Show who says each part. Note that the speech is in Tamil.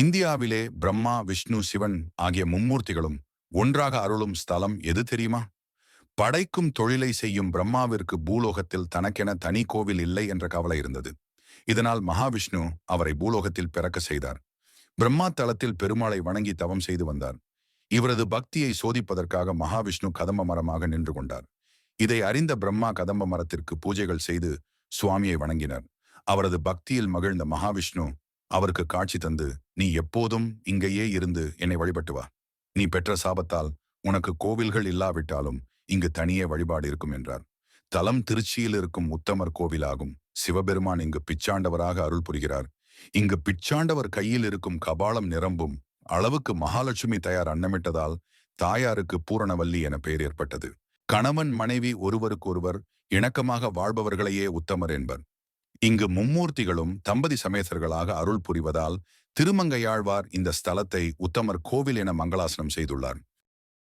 Speaker 1: இந்தியாவிலே பிரம்மா விஷ்ணு சிவன் ஆகிய மும்மூர்த்திகளும் ஒன்றாக அருளும் ஸ்தலம் எது தெரியுமா? படைக்கும் தொழிலை செய்யும் பிரம்மாவிற்கு பூலோகத்தில் தனக்கென தனி கோவில் இல்லை என்ற கவலை இருந்தது. இதனால் மகாவிஷ்ணு அவரை பூலோகத்தில் பிறக்க செய்தார். பிரம்மா தளத்தில் பெருமாளை வணங்கி தவம் செய்து வந்தார். இவரது பக்தியை சோதிப்பதற்காக மகாவிஷ்ணு கதம்ப மரமாக நின்று கொண்டார். இதை அறிந்த பிரம்மா கதம்ப மரத்திற்கு பூஜைகள் செய்து சுவாமியை வணங்கினர். அவரது பக்தியில் மகிழ்ந்த மகாவிஷ்ணு அவருக்கு காட்சி தந்து நீ எப்போதும் இங்கேயே இருந்து என்னை வழிபட்டு வா. நீ பெற்ற சாபத்தால் உனக்கு கோவில்கள் இல்லாவிட்டாலும் இங்கு தனியே வழிபாடு இருக்கும் என்றார். தலம் திருச்சியில் இருக்கும் உத்தமர் கோவிலாகும். சிவபெருமான் இங்கு பிச்சாண்டவராக அருள் புரிகிறார். இங்கு பிச்சாண்டவர் கையில் இருக்கும் கபாலம் நிரம்பும் அளவுக்கு மகாலட்சுமி தயார் அன்னமிட்டதால் தாயாருக்கு பூரணவல்லி என பெயர் ஏற்பட்டது. கணவன் மனைவி ஒருவருக்கொருவர் இணக்கமாக வாழ்பவர்களையே உத்தமர் என்பர். இங்கு மும்மூர்த்திகளும் தம்பதி சமேதர்களாக அருள் புரிவதால் திருமங்கையாழ்வார் இந்த ஸ்தலத்தை உத்தமர் கோவில் என மங்களாசனம் செய்துள்ளார்.